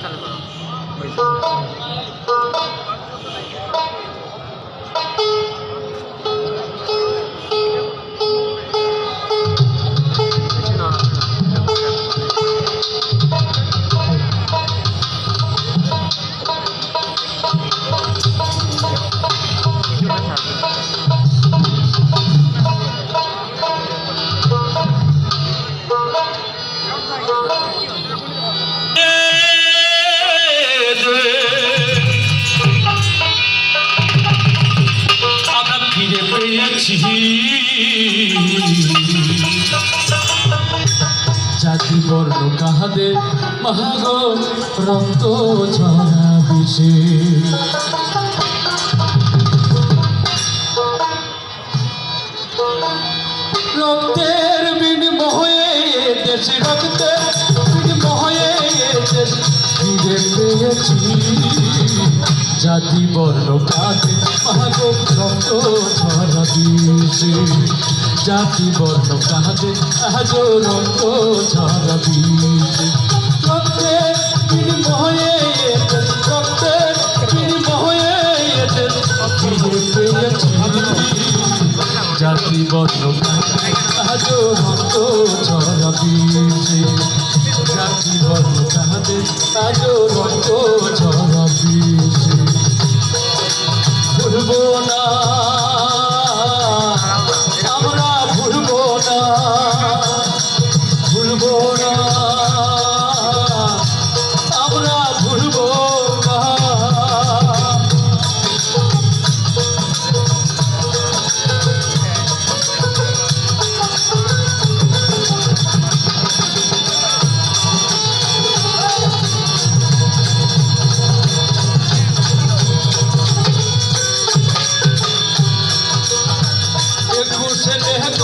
看到没有？বর্ণ কাহাদের মহাগ রক্ত বিষে। রক্তের বিনিময়ে দেশে রক্তের বিনিময়ে দেশ ফিরে পেয়েছি। জাতি বর্ণ কাকে মহাগ রক্ত ঝরা বিষে জাতি বর্ণ কাকে আজ রক্ত ঝরা বিষে রক্তের বিনিময়ে দেশ বিনিময়ে ফিরে পেয়েছি জাতি বর্ণ আজ রক্ত ঝরা বীজে জাতি বর্ণ তাহাদের আজ রক্ত ঝরা বীজে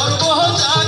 দেহ